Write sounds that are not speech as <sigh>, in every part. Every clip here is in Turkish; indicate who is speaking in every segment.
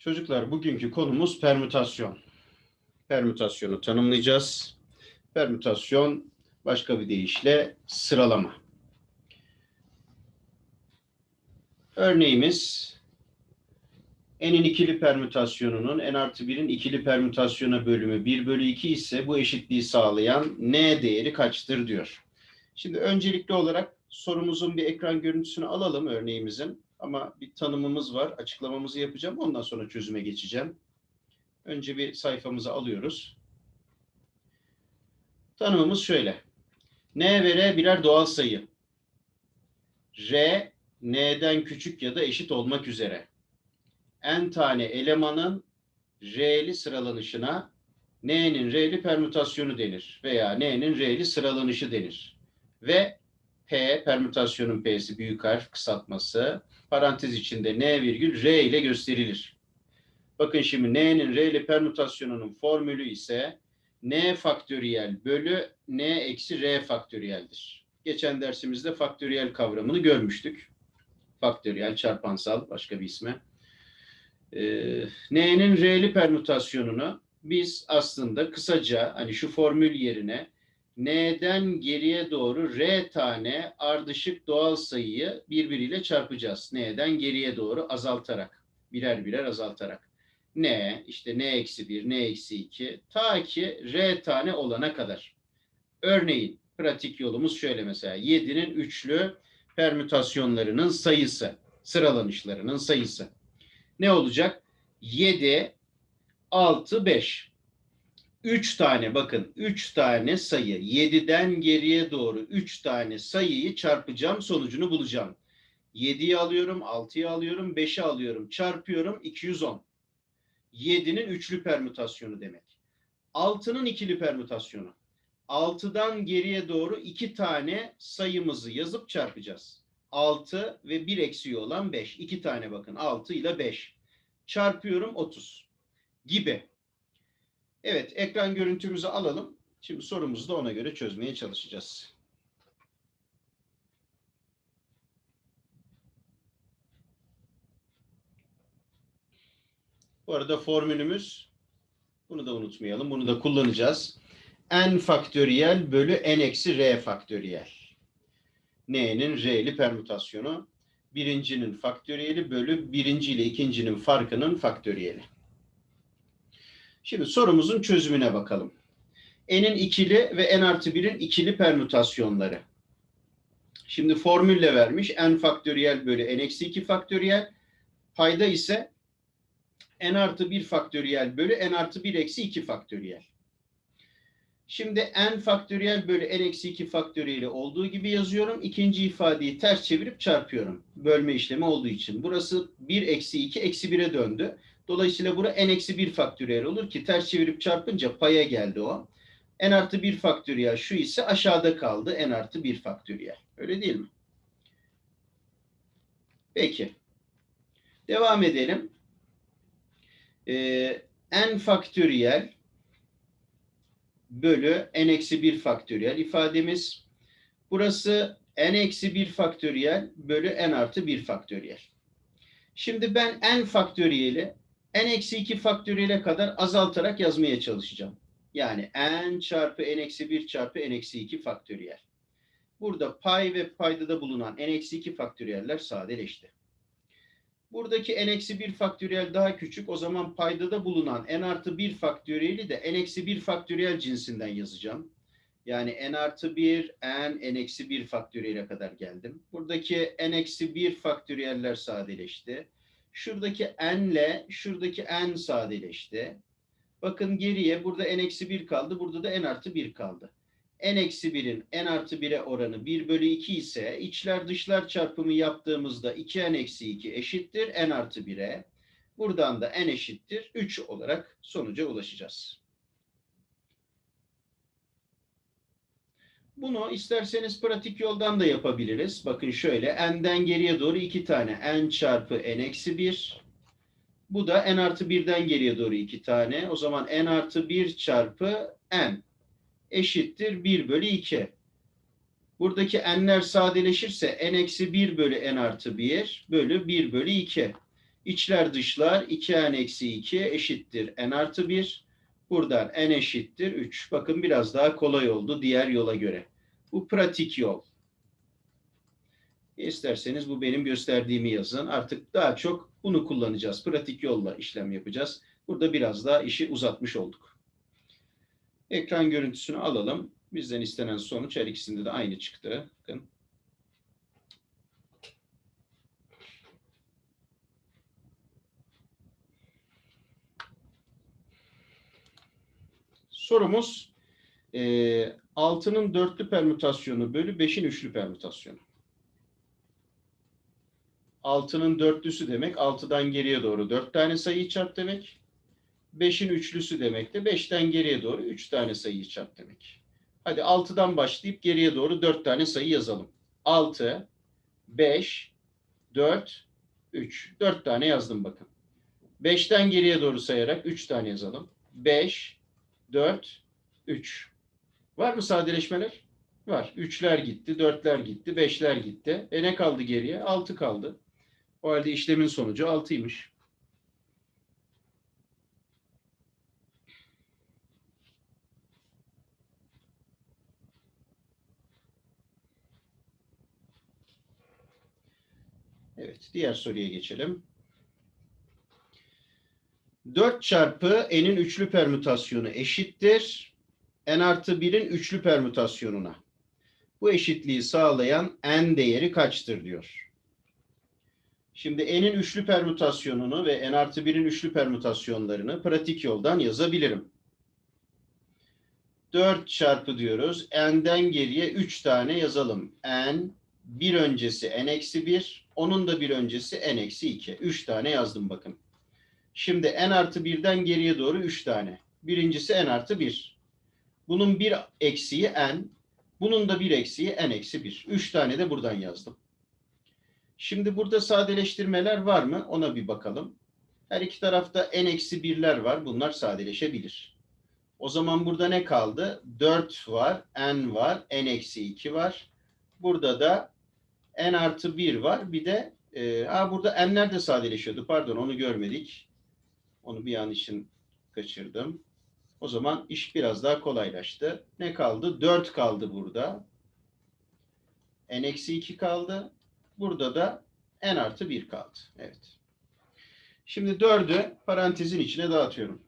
Speaker 1: Çocuklar bugünkü konumuz permütasyon. Permütasyonu tanımlayacağız. Permütasyon başka bir deyişle sıralama. Örneğimiz n'in ikili permütasyonunun n artı 1'in ikili permütasyona bölümü 1 bölü 2 ise bu eşitliği sağlayan n değeri kaçtır diyor. Şimdi öncelikli olarak sorumuzun bir ekran görüntüsünü alalım örneğimizin. Ama bir tanımımız var. Açıklamamızı yapacağım. Ondan sonra çözüme geçeceğim. Önce bir sayfamızı alıyoruz. Tanımımız şöyle. N ve R birer doğal sayı. R, N'den küçük ya da eşit olmak üzere. N tane elemanın R'li sıralanışına N'nin R'li permütasyonu denir. Veya N'nin R'li sıralanışı denir. Ve P, permütasyonun P'si büyük harf kısaltması, parantez içinde N virgül R ile gösterilir. Bakın şimdi N'nin R ile permütasyonunun formülü ise N faktöriyel bölü N eksi R faktöriyeldir. Geçen dersimizde faktöriyel kavramını görmüştük. Faktöriyel, çarpansal başka bir isme. Ee, N'nin R'li permütasyonunu biz aslında kısaca hani şu formül yerine N'den geriye doğru R tane ardışık doğal sayıyı birbiriyle çarpacağız. N'den geriye doğru azaltarak, birer birer azaltarak. N, işte N eksi 1, N eksi 2, ta ki R tane olana kadar. Örneğin pratik yolumuz şöyle mesela 7'nin üçlü permütasyonlarının sayısı, sıralanışlarının sayısı. Ne olacak? 7, 6, 5. 3 tane bakın 3 tane sayı 7'den geriye doğru 3 tane sayıyı çarpacağım sonucunu bulacağım. 7'yi alıyorum 6'yı alıyorum 5'i alıyorum çarpıyorum 210. 7'nin üçlü permütasyonu demek. 6'nın ikili permütasyonu. 6'dan geriye doğru 2 tane sayımızı yazıp çarpacağız. 6 ve 1 eksiği olan 5. 2 tane bakın 6 ile 5. Çarpıyorum 30 gibi. Evet, ekran görüntümüzü alalım. Şimdi sorumuzu da ona göre çözmeye çalışacağız. Bu arada formülümüz, bunu da unutmayalım, bunu da kullanacağız. n faktöriyel bölü n eksi r faktöriyel. N'nin r'li permütasyonu, birincinin faktöriyeli bölü birinci ile ikincinin farkının faktöriyeli. Şimdi sorumuzun çözümüne bakalım. N'in ikili ve n artı 1'in ikili permütasyonları. Şimdi formülle vermiş. n faktöriyel bölü n eksi 2 faktöriyel. Payda ise n artı 1 faktöriyel bölü n artı 1 eksi 2 faktöriyel. Şimdi n faktöriyel bölü n eksi 2 faktöriyeli olduğu gibi yazıyorum. İkinci ifadeyi ters çevirip çarpıyorum. Bölme işlemi olduğu için. Burası 1 eksi 2 eksi 1'e döndü. Dolayısıyla bura n eksi 1 faktöriyel olur ki ters çevirip çarpınca paya geldi o. n artı 1 faktöriyel şu ise aşağıda kaldı. n artı 1 faktöriyel. Öyle değil mi? Peki. Devam edelim. Ee, n faktöriyel bölü n eksi 1 faktöriyel ifademiz. Burası n eksi 1 faktöriyel bölü n artı 1 faktöriyel. Şimdi ben n faktöriyeli n eksi 2 faktöriyele kadar azaltarak yazmaya çalışacağım. Yani n çarpı n eksi 1 çarpı n eksi 2 faktöriyel. Burada pay ve paydada bulunan n eksi 2 faktöriyeller sadeleşti. Buradaki n eksi 1 faktöriyel daha küçük. O zaman paydada bulunan n artı 1 faktöriyeli de n eksi 1 faktöriyel cinsinden yazacağım. Yani n artı 1, n, n eksi 1 faktöriyele kadar geldim. Buradaki n eksi 1 faktöriyeller sadeleşti. Şuradaki n ile şuradaki n sadeleşti. Bakın geriye burada n eksi 1 kaldı. Burada da n artı 1 kaldı. n eksi 1'in n artı 1'e oranı 1 bölü 2 ise içler dışlar çarpımı yaptığımızda 2n eksi 2 eşittir n artı 1'e. Buradan da n eşittir 3 olarak sonuca ulaşacağız. Bunu isterseniz pratik yoldan da yapabiliriz. Bakın şöyle n'den geriye doğru iki tane n çarpı n eksi 1. Bu da n artı 1'den geriye doğru iki tane. O zaman n artı 1 çarpı n eşittir 1 bölü 2. Buradaki n'ler sadeleşirse n eksi 1 bölü n artı 1 bölü 1 bölü 2. İçler dışlar 2n eksi 2 eşittir n artı 1. Buradan n eşittir 3. Bakın biraz daha kolay oldu diğer yola göre. Bu pratik yol. İsterseniz bu benim gösterdiğimi yazın. Artık daha çok bunu kullanacağız. Pratik yolla işlem yapacağız. Burada biraz daha işi uzatmış olduk. Ekran görüntüsünü alalım. Bizden istenen sonuç her ikisinde de aynı çıktı. Bakın. Sorumuz e, 6'nın dörtlü permütasyonu bölü 5'in üçlü permütasyonu. 6'nın dörtlüsü demek 6'dan geriye doğru 4 tane sayıyı çarp demek. 5'in üçlüsü demek de 5'ten geriye doğru 3 tane sayıyı çarp demek. Hadi 6'dan başlayıp geriye doğru 4 tane sayı yazalım. 6, 5, 4, 3. 4 tane yazdım bakın. 5'ten geriye doğru sayarak 3 tane yazalım. 5, 4, 3. Var mı sadeleşmeler? Var. 3'ler gitti, 4'ler gitti, 5'ler gitti. E ne kaldı geriye? 6 kaldı. O halde işlemin sonucu 6'ymış. Evet, diğer soruya geçelim. 4 çarpı n'in üçlü permütasyonu eşittir. N artı 1'in üçlü permütasyonuna. Bu eşitliği sağlayan n değeri kaçtır diyor. Şimdi n'in üçlü permütasyonunu ve n artı 1'in üçlü permütasyonlarını pratik yoldan yazabilirim. 4 çarpı diyoruz. n'den geriye 3 tane yazalım. n, bir öncesi n eksi 1, onun da bir öncesi n eksi 2. 3 tane yazdım bakın. Şimdi n artı 1'den geriye doğru 3 tane. Birincisi n artı 1. Bunun bir eksiği n. Bunun da bir eksiği n eksi 1. 3 tane de buradan yazdım. Şimdi burada sadeleştirmeler var mı? Ona bir bakalım. Her iki tarafta n eksi 1'ler var. Bunlar sadeleşebilir. O zaman burada ne kaldı? 4 var, n var, n eksi 2 var. Burada da n artı 1 var. Bir de e, aa, burada n'ler de sadeleşiyordu. Pardon onu görmedik. Onu bir an için kaçırdım. O zaman iş biraz daha kolaylaştı. Ne kaldı? 4 kaldı burada. n eksi 2 kaldı. Burada da n artı 1 kaldı. Evet. Şimdi 4'ü parantezin içine dağıtıyorum.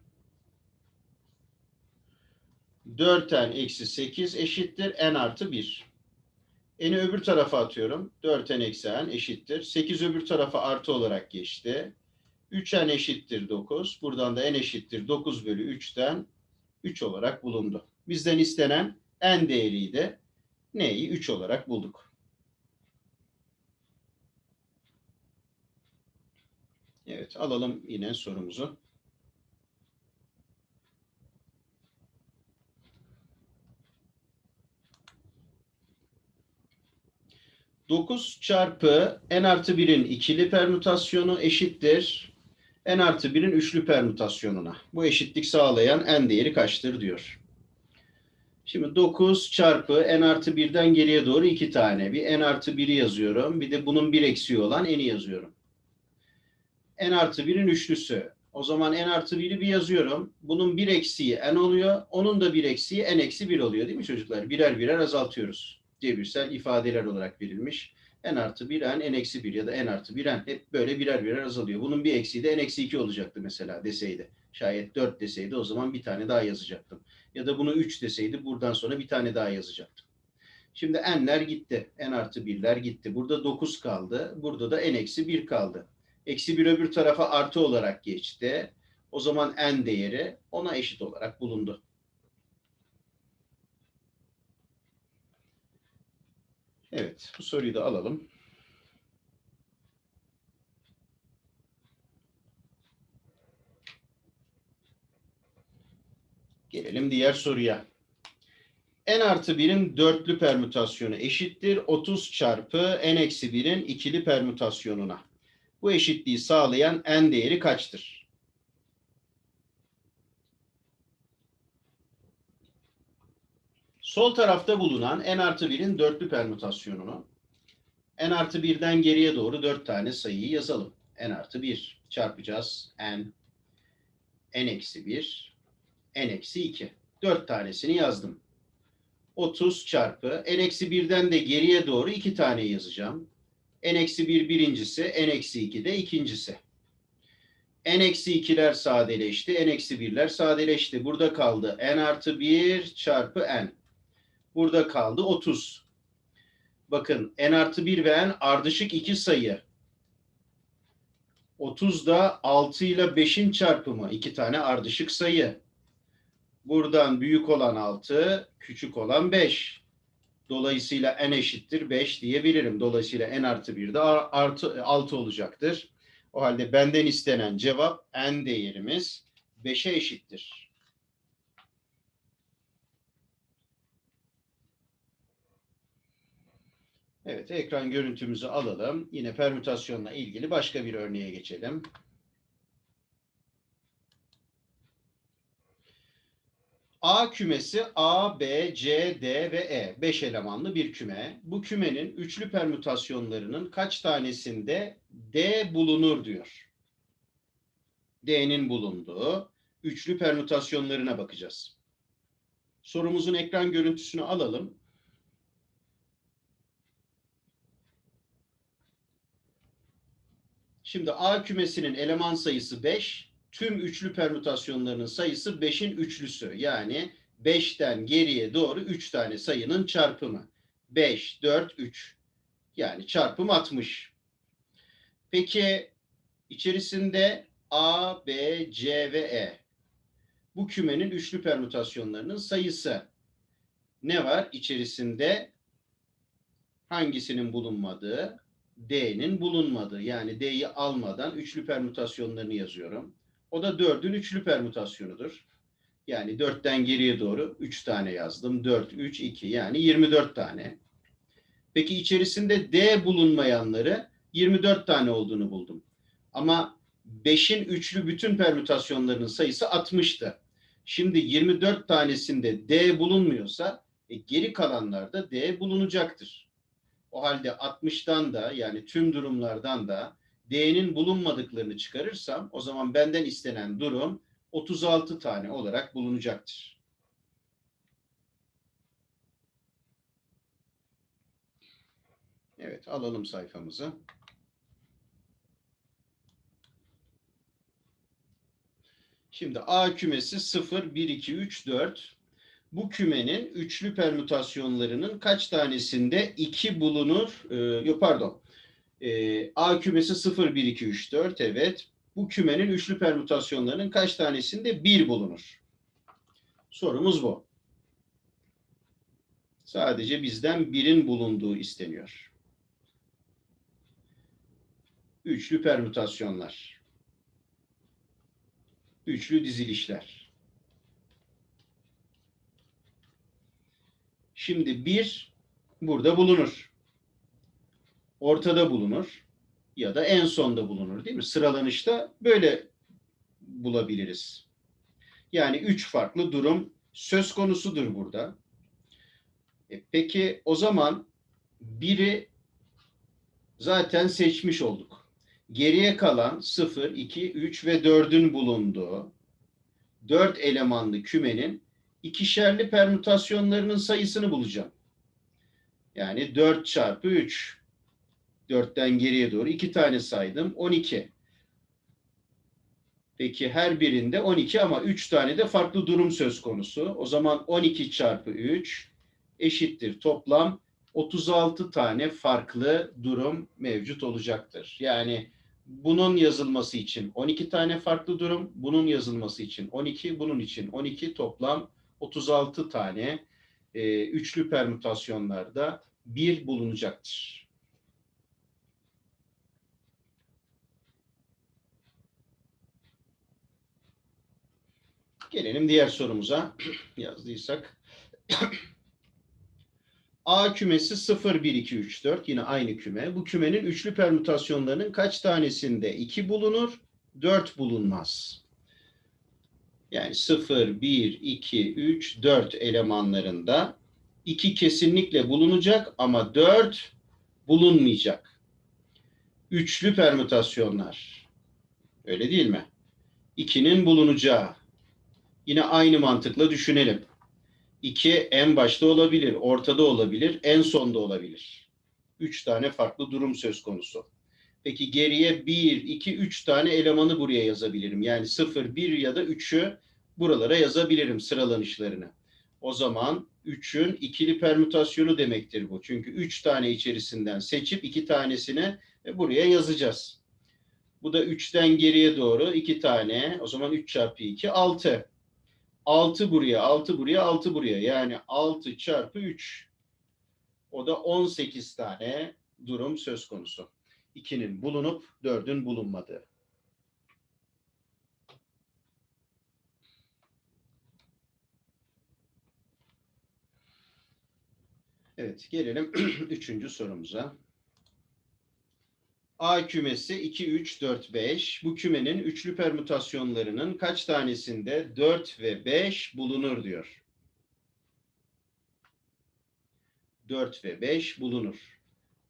Speaker 1: 4n eksi 8 eşittir n artı 1. N'i öbür tarafa atıyorum. 4n eksi n eşittir. 8 öbür tarafa artı olarak geçti. 3n eşittir 9. Buradan da n eşittir 9 bölü 3'ten 3 olarak bulundu. Bizden istenen n değeriydi. Neyi? 3 olarak bulduk. Evet alalım yine sorumuzu. Dokuz çarpı n artı 1'in ikili permütasyonu eşittir n artı 1'in üçlü permütasyonuna. Bu eşitlik sağlayan n değeri kaçtır diyor. Şimdi 9 çarpı n artı 1'den geriye doğru 2 tane. Bir n artı 1'i yazıyorum. Bir de bunun bir eksiği olan n'i yazıyorum. n artı 1'in üçlüsü. O zaman n artı 1'i bir yazıyorum. Bunun bir eksiği n oluyor. Onun da bir eksiği n eksi 1 oluyor değil mi çocuklar? Birer birer azaltıyoruz. Cebirsel ifadeler olarak verilmiş n artı 1 n, n eksi 1 ya da n artı 1 n hep böyle birer birer azalıyor. Bunun bir eksiği de n eksi 2 olacaktı mesela deseydi. Şayet 4 deseydi o zaman bir tane daha yazacaktım. Ya da bunu 3 deseydi buradan sonra bir tane daha yazacaktım. Şimdi n'ler gitti. n artı 1'ler gitti. Burada 9 kaldı. Burada da n eksi 1 kaldı. Eksi 1 öbür tarafa artı olarak geçti. O zaman n değeri ona eşit olarak bulundu. Evet, bu soruyu da alalım. Gelelim diğer soruya. n artı 1'in dörtlü permütasyonu eşittir 30 çarpı n eksi 1'in ikili permütasyonuna. Bu eşitliği sağlayan n değeri kaçtır? Sol tarafta bulunan n artı 1'in dörtlü permütasyonunu n artı 1'den geriye doğru 4 tane sayıyı yazalım. n artı 1 çarpacağız. n, n eksi 1, n eksi 2. 4 tanesini yazdım. 30 çarpı n eksi 1'den de geriye doğru 2 tane yazacağım. n eksi 1 birincisi, n eksi 2 de ikincisi. n eksi 2'ler sadeleşti, n eksi 1'ler sadeleşti. Burada kaldı n artı 1 çarpı n. Burada kaldı 30. Bakın n artı 1 ve n ardışık iki sayı. 30 da 6 ile 5'in çarpımı. iki tane ardışık sayı. Buradan büyük olan 6, küçük olan 5. Dolayısıyla n eşittir 5 diyebilirim. Dolayısıyla n artı 1 de artı 6 olacaktır. O halde benden istenen cevap n değerimiz 5'e eşittir. Evet, ekran görüntümüzü alalım. Yine permütasyonla ilgili başka bir örneğe geçelim. A kümesi A, B, C, D ve E. 5 elemanlı bir küme. Bu kümenin üçlü permütasyonlarının kaç tanesinde D bulunur diyor. D'nin bulunduğu üçlü permütasyonlarına bakacağız. Sorumuzun ekran görüntüsünü alalım. Şimdi A kümesinin eleman sayısı 5, tüm üçlü permütasyonlarının sayısı 5'in üçlüsü. Yani 5'ten geriye doğru 3 tane sayının çarpımı. 5, 4, 3. Yani çarpım 60. Peki içerisinde A, B, C ve E. Bu kümenin üçlü permütasyonlarının sayısı. Ne var içerisinde? Hangisinin bulunmadığı? D'nin bulunmadığı. Yani D'yi almadan üçlü permütasyonlarını yazıyorum. O da 4'ün üçlü permütasyonudur. Yani 4'ten geriye doğru 3 tane yazdım. 4, 3, 2 yani 24 tane. Peki içerisinde D bulunmayanları 24 tane olduğunu buldum. Ama 5'in üçlü bütün permütasyonlarının sayısı 60'tı. Şimdi 24 tanesinde D bulunmuyorsa e, geri kalanlarda D bulunacaktır. O halde 60'tan da yani tüm durumlardan da D'nin bulunmadıklarını çıkarırsam o zaman benden istenen durum 36 tane olarak bulunacaktır. Evet alalım sayfamızı. Şimdi A kümesi 0, 1, 2, 3, 4. Bu kümenin üçlü permütasyonlarının kaç tanesinde 2 bulunur? Ee, yok pardon. Ee, A kümesi 0, 1, 2, 3, 4. Evet. Bu kümenin üçlü permütasyonlarının kaç tanesinde 1 bulunur? Sorumuz bu. Sadece bizden birin bulunduğu isteniyor. Üçlü permütasyonlar. Üçlü dizilişler. Şimdi bir burada bulunur. Ortada bulunur ya da en sonda bulunur değil mi? Sıralanışta böyle bulabiliriz. Yani üç farklı durum söz konusudur burada. E peki o zaman biri zaten seçmiş olduk. Geriye kalan 0, 2, 3 ve 4'ün bulunduğu 4 elemanlı kümenin ikişerli permütasyonlarının sayısını bulacağım. Yani 4 çarpı 3. 4'ten geriye doğru 2 tane saydım. 12. Peki her birinde 12 ama 3 tane de farklı durum söz konusu. O zaman 12 çarpı 3 eşittir. Toplam 36 tane farklı durum mevcut olacaktır. Yani bunun yazılması için 12 tane farklı durum, bunun yazılması için 12, bunun için 12 toplam 36 tane e, üçlü permütasyonlarda bir bulunacaktır. Gelelim diğer sorumuza yazdıysak. A kümesi 0, 1, 2, 3, 4 yine aynı küme. Bu kümenin üçlü permütasyonlarının kaç tanesinde 2 bulunur, 4 bulunmaz? Yani 0, 1, 2, 3, 4 elemanlarında 2 kesinlikle bulunacak ama 4 bulunmayacak. Üçlü permütasyonlar. Öyle değil mi? 2'nin bulunacağı. Yine aynı mantıkla düşünelim. 2 en başta olabilir, ortada olabilir, en sonda olabilir. 3 tane farklı durum söz konusu. Peki geriye 1, 2, 3 tane elemanı buraya yazabilirim. Yani 0, 1 ya da 3'ü buralara yazabilirim sıralanışlarını. O zaman 3'ün ikili permütasyonu demektir bu. Çünkü 3 tane içerisinden seçip 2 tanesini e, buraya yazacağız. Bu da 3'ten geriye doğru 2 tane. O zaman 3 çarpı 2 6. 6 buraya, 6 buraya, 6 buraya. Yani 6 çarpı 3. O da 18 tane durum söz konusu. 2'nin bulunup 4'ün bulunmadığı. Evet, gelelim <clears throat> üçüncü sorumuza. A kümesi 2, 3, 4, 5. Bu kümenin üçlü permütasyonlarının kaç tanesinde 4 ve 5 bulunur diyor. 4 ve 5 bulunur.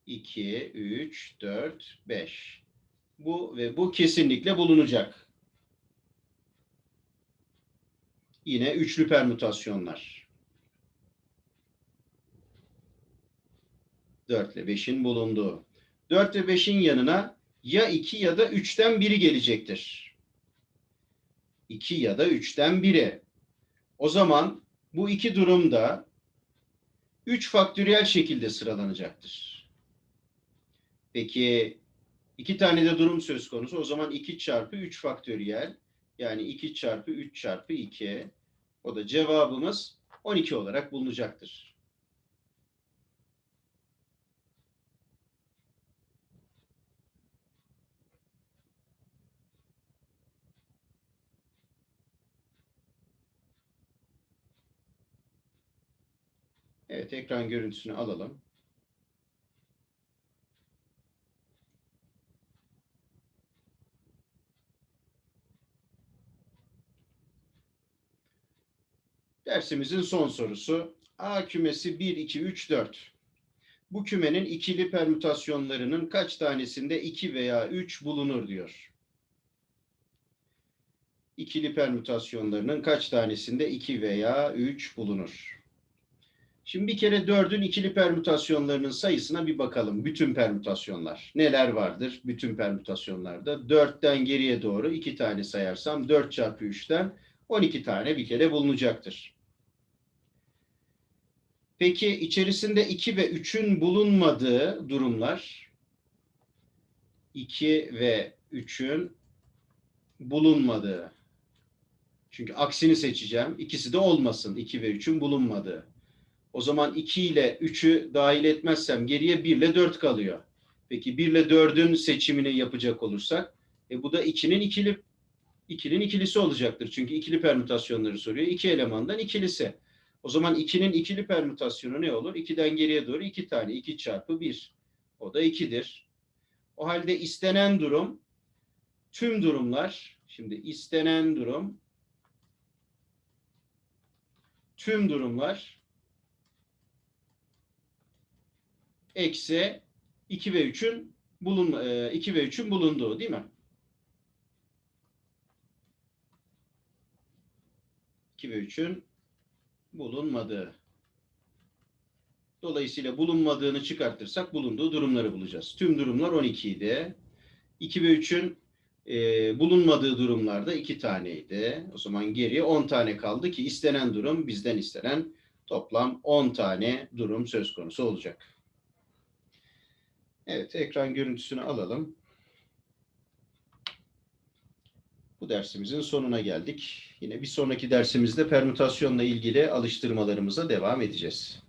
Speaker 1: 2, 3, 4, 5. Bu ve bu kesinlikle bulunacak. Yine üçlü permütasyonlar. 4 ile 5'in bulunduğu. 4 ve 5'in yanına ya 2 ya da 3'ten biri gelecektir. 2 ya da 3'ten biri. O zaman bu iki durumda 3 faktöriyel şekilde sıralanacaktır. Peki iki tane de durum söz konusu. O zaman 2 çarpı 3 faktöriyel yani 2 çarpı 3 çarpı 2 o da cevabımız 12 olarak bulunacaktır. Evet, ekran görüntüsünü alalım. Dersimizin son sorusu. A kümesi 1, 2, 3, 4. Bu kümenin ikili permütasyonlarının kaç tanesinde 2 veya 3 bulunur diyor. İkili permütasyonlarının kaç tanesinde 2 veya 3 bulunur? Şimdi bir kere 4'ün ikili permütasyonlarının sayısına bir bakalım. Bütün permütasyonlar. Neler vardır bütün permütasyonlarda? 4'ten geriye doğru 2 tane sayarsam 4 çarpı 3'ten 12 tane bir kere bulunacaktır. Peki içerisinde 2 ve 3'ün bulunmadığı durumlar 2 ve 3'ün bulunmadığı. Çünkü aksini seçeceğim. İkisi de olmasın. 2 ve 3'ün bulunmadığı. O zaman 2 ile 3'ü dahil etmezsem geriye 1 ile 4 kalıyor. Peki 1 ile 4'ün seçimini yapacak olursak e bu da 2'nin ikili ikilinin ikilisi olacaktır. Çünkü ikili permütasyonları soruyor. İki elemandan ikilisi. O zaman 2'nin ikili permütasyonu ne olur? 2'den geriye doğru 2 tane. 2 çarpı 1. O da 2'dir. O halde istenen durum tüm durumlar şimdi istenen durum tüm durumlar eksi 2 ve 3'ün bulun 2 ve 3'ün bulunduğu değil mi? 2 ve 3'ün bulunmadığı. Dolayısıyla bulunmadığını çıkartırsak bulunduğu durumları bulacağız. Tüm durumlar 12 idi. 2 ve 3'ün e, bulunmadığı durumlarda 2 taneydi. O zaman geriye 10 tane kaldı ki istenen durum bizden istenen toplam 10 tane durum söz konusu olacak. Evet, ekran görüntüsünü alalım. Bu dersimizin sonuna geldik. Yine bir sonraki dersimizde permütasyonla ilgili alıştırmalarımıza devam edeceğiz.